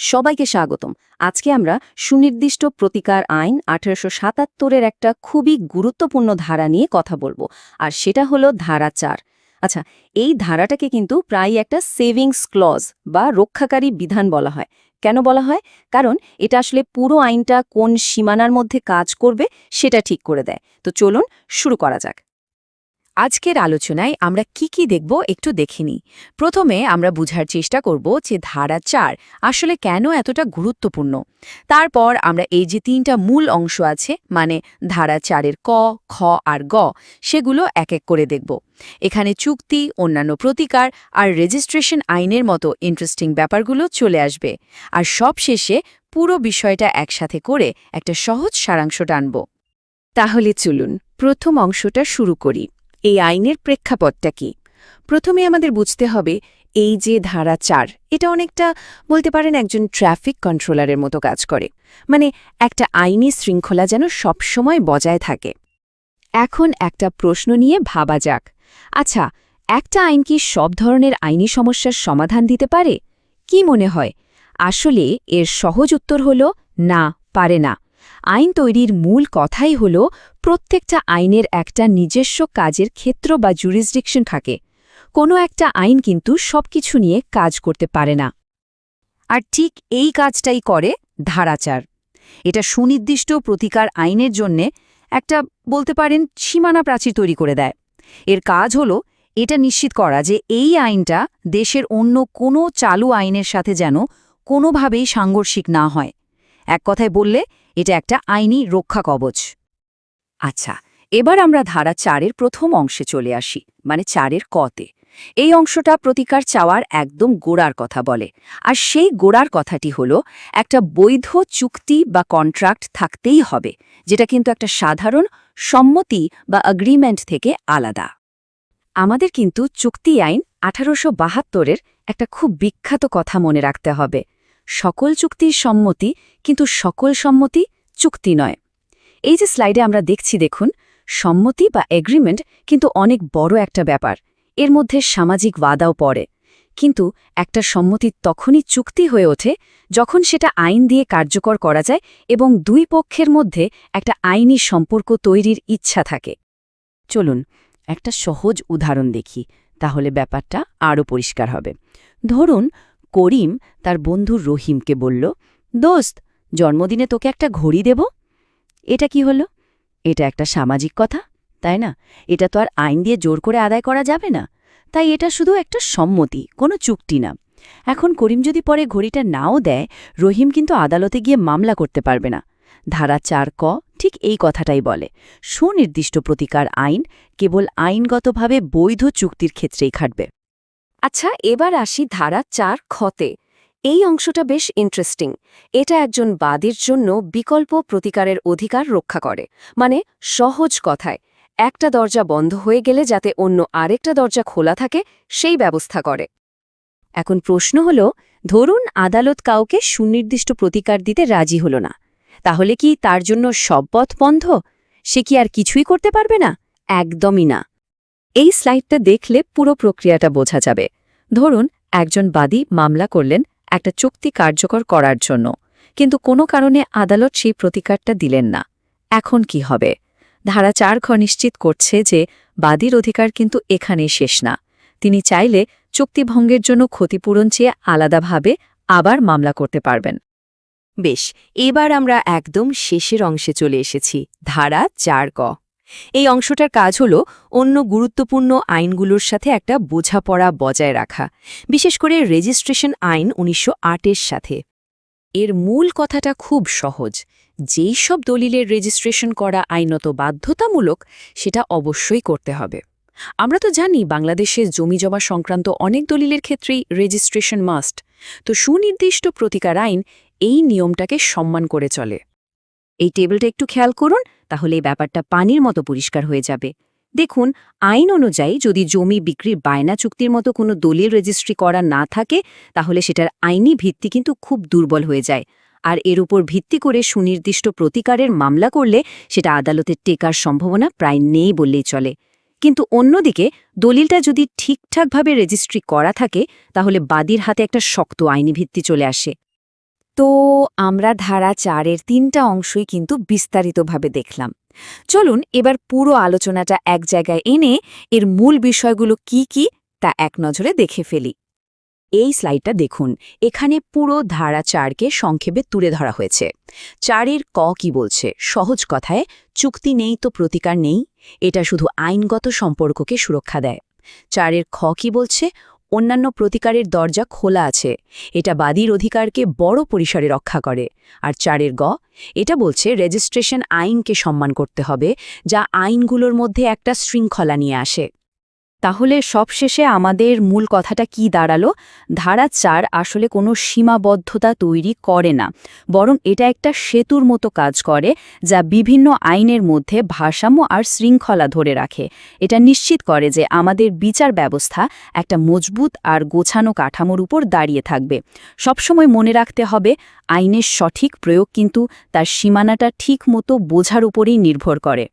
সবাইকে স্বাগতম। আজকে আমরা সুনির্দিষ্ট প্রতিকার আইন আঠারোশো সাতাত্তরের একটা খুবই গুরুত্বপূর্ণ ধারা নিয়ে কথা বলব, আর সেটা হলো ধারা চার। আচ্ছা এই ধারাটাকে কিন্তু প্রায় একটা সেভিংস ক্লজ বা রক্ষাকারী বিধান বলা হয়। কেন বলা হয়? কারণ এটা আসলে পুরো আইনটা কোন সীমানার মধ্যে কাজ করবে সেটা ঠিক করে দেয়। তো চলুন শুরু করা যাক। আজকের আলোচনায় আমরা কি কি দেখব একটু দেখিনি প্রথমে আমরা বুঝার চেষ্টা করব যে ধারা চার আসলে কেন এতটা গুরুত্বপূর্ণ। তারপর আমরা এই যে তিনটা মূল অংশ আছে মানে ধারা চারের ক, খ আর গ, সেগুলো এক এক করে দেখব। এখানে চুক্তি, অন্যান্য প্রতিকার আর রেজিস্ট্রেশন আইনের মতো ইন্টারেস্টিং ব্যাপারগুলো চলে আসবে। আর সব শেষে পুরো বিষয়টা একসাথে করে একটা সহজ সারাংশ টানব। তাহলে চলুন প্রথম অংশটা শুরু করি। এই আইনের প্রেক্ষাপটটা কি? প্রথমে আমাদের বুঝতে হবে এই যে ধারা চার, এটা অনেকটা বলতে পারেন একজন ট্রাফিক কন্ট্রোলারের মতো কাজ করে। মানে একটা আইনি শৃঙ্খলা যেন সবসময় বজায় থাকে। এখন একটা প্রশ্ন নিয়ে ভাবা যাক। আচ্ছা একটা আইন কি সব ধরনের আইনি সমস্যার সমাধান দিতে পারে? কি মনে হয়? আসলে এর সহজ উত্তর হল না, পারে না। আইন তৈরির মূল কথাই হল, প্রত্যেকটা আইনের একটা নিজস্ব কাজের ক্ষেত্র বা জুরিসডিকশন থাকে। কোনো একটা আইন কিন্তু সবকিছু নিয়ে কাজ করতে পারে না। আর ঠিক এই কাজটাই করে ধারাচার। এটা সুনির্দিষ্ট প্রতিকার আইনের জন্যে একটা বলতে পারেন সীমানা প্রাচীর তৈরি করে দেয়। এর কাজ হল এটা নিশ্চিত করা যে এই আইনটা দেশের অন্য কোনো চালু আইনের সাথে যেন কোনোভাবেই সাংঘর্ষিক না হয়। এক কথায় বললে এটা একটা আইনি রক্ষা কবচ। আচ্ছা এবার আমরা ধারা চারের প্রথম অংশে চলে আসি মানে চারের কতে। এই অংশটা প্রতিকার চাওয়ার একদম গোড়ার কথা বলে। আর সেই গোড়ার কথাটি হল, একটা বৈধ চুক্তি বা কন্ট্রাক্ট থাকতেই হবে, যেটা কিন্তু একটা সাধারণ সম্মতি বা অ্যাগ্রিমেন্ট থেকে আলাদা। আমাদের কিন্তু চুক্তি আইন আঠারোশো বাহাত্তরের একটা খুব বিখ্যাত কথা মনে রাখতে হবে। সকল চুক্তির সম্মতি কিন্তু সকল সম্মতি চুক্তি নয়। এই যে স্লাইডে আমরা দেখছি দেখুন, সম্মতি বা এগ্রিমেন্ট কিন্তু অনেক বড় একটা ব্যাপার। এর মধ্যে সামাজিক বাদাও পড়ে। কিন্তু একটা সম্মতি তখনই চুক্তি হয়ে ওঠে যখন সেটা আইন দিয়ে কার্যকর করা যায় এবং দুই পক্ষের মধ্যে একটা আইনি সম্পর্ক তৈরির ইচ্ছা থাকে। চলুন একটা সহজ উদাহরণ দেখি, তাহলে ব্যাপারটা আরও পরিষ্কার হবে। ধরুন করিম তার বন্ধু রহিমকে বলল, দোস্ত, জন্মদিনে তোকে একটা ঘড়ি দেব? এটা কি হলো? এটা একটা সামাজিক কথা, তাই না? এটা তো আর আইন দিয়ে জোর করে আদায় করা যাবে না। তাই এটা শুধু একটা সম্মতি, কোনো চুক্তি না। এখন করিম যদি পরে ঘড়িটা নাও দেয়, রহিম কিন্তু আদালতে গিয়ে মামলা করতে পারবে না। ধারা চার ক ঠিক এই কথাটাই বলে। সুনির্দিষ্ট প্রতিকার আইন কেবল আইনগতভাবে বৈধ চুক্তির ক্ষেত্রেই খাটবে। আচ্ছা এবার আসি ধারা চার ক্ষতে। এই অংশটা বেশ ইন্টারেস্টিং এটা একজন বাদীর জন্য বিকল্প প্রতিকারের অধিকার রক্ষা করে। মানে সহজ কথায়, একটা দরজা বন্ধ হয়ে গেলে যাতে অন্য আরেকটা দরজা খোলা থাকে, সেই ব্যবস্থা করে। এখন প্রশ্ন হল, ধরুন আদালত কাউকে সুনির্দিষ্ট প্রতিকার দিতে রাজি হল না। তাহলে কি তার জন্য সব পথ বন্ধ? সে কি আর কিছুই করতে পারবে না? একদমই না। এই স্লাইডটা দেখলে পুরো প্রক্রিয়াটা বোঝা যাবে। ধরুন, একজন বাদী মামলা করলেন একটা চুক্তি কার্যকর করার জন্য, কিন্তু কোনো কারণে আদালত সেই প্রতিকারটা দিলেন না। এখন কি হবে? ধারা চার খ নিশ্চিত করছে যে বাদীর অধিকার কিন্তু এখানেই শেষ না। তিনি চাইলে চুক্তিভঙ্গের জন্য ক্ষতিপূরণ চেয়ে আলাদাভাবে আবার মামলা করতে পারবেন। বেশ, এবার আমরা একদম শেষের অংশে চলে এসেছি, ধারা চার ক এই অংশটার কাজ হল অন্য গুরুত্বপূর্ণ আইনগুলোর সাথে একটা বোঝাপড়া বজায় রাখা, বিশেষ করে রেজিস্ট্রেশন আইন উনিশশো আটের সাথে। এর মূল কথাটা খুব সহজ, যেই সব দলিলের রেজিস্ট্রেশন করা আইনত বাধ্যতামূলক, সেটা অবশ্যই করতে হবে। আমরা তো জানি বাংলাদেশে জমি জমা সংক্রান্ত অনেক দলিলের ক্ষেত্রেই রেজিস্ট্রেশন মাস্ট, তো সুনির্দিষ্ট প্রতিকার আইন এই নিয়মটাকে সম্মান করে চলে। এই টেবিলটা একটু খেয়াল করুন তাহলে ব্যাপারটা পানির মতো পরিষ্কার হয়ে যাবে। দেখুন, আইন অনুযায়ী যদি জমি বিক্রির বায়না চুক্তির মতো কোনো দলিল রেজিস্ট্রি করা না থাকে, তাহলে সেটার আইনি ভিত্তি কিন্তু খুব দুর্বল হয়ে যায়। আর এর উপর ভিত্তি করে সুনির্দিষ্ট প্রতিকারের মামলা করলে সেটা আদালতের টেকার সম্ভাবনা প্রায় নেই বললেই চলে। কিন্তু অন্যদিকে, দলিলটা যদি ঠিকঠাকভাবে রেজিস্ট্রি করা থাকে, তাহলে বাদীর হাতে একটা শক্ত আইনি ভিত্তি চলে আসে। তো আমরা ধারা চারের তিনটা অংশই কিন্তু বিস্তারিতভাবে দেখলাম। চলুন এবার পুরো আলোচনাটা এক জায়গায় এনে এর মূল বিষয়গুলো কি কি তা এক নজরে দেখে ফেলি। এই স্লাইডটা দেখুন, এখানে পুরো ধারা চারকে সংক্ষেপে তুলে ধরা হয়েছে। চারের ক কি বলছে? সহজ কথায়, চুক্তি নেই তো প্রতিকার নেই, এটা শুধু আইনগত সম্পর্ককে সুরক্ষা দেয়। চারের খ কি বলছে? অন্যান্য প্রতিকারের দরজা খোলা আছে। এটা বাদীর অধিকারকে বড় পরিসরে রক্ষা করে। আর চারের গ, এটা বলছে রেজিস্ট্রেশন আইনকে সম্মান করতে হবে, যা আইনগুলোর মধ্যে একটা শৃঙ্খলা নিয়ে আসে। তাহলে সবশেষে আমাদের মূল কথাটা কি দাঁড়াল? ধারা চার আসলে কোনো সীমাবদ্ধতা তৈরি করে না, বরং এটা একটা সেতুর মতো কাজ করে যা বিভিন্ন আইনের মধ্যে ভারসাম্য আর শৃঙ্খলা ধরে রাখে। এটা নিশ্চিত করে যে আমাদের বিচার ব্যবস্থা একটা মজবুত আর গোছানো কাঠামোর উপর দাঁড়িয়ে থাকবে। সবসময় মনে রাখতে হবে, আইনের সঠিক প্রয়োগ কিন্তু তার সীমানাটা ঠিক মতো বোঝার উপরেই নির্ভর করে।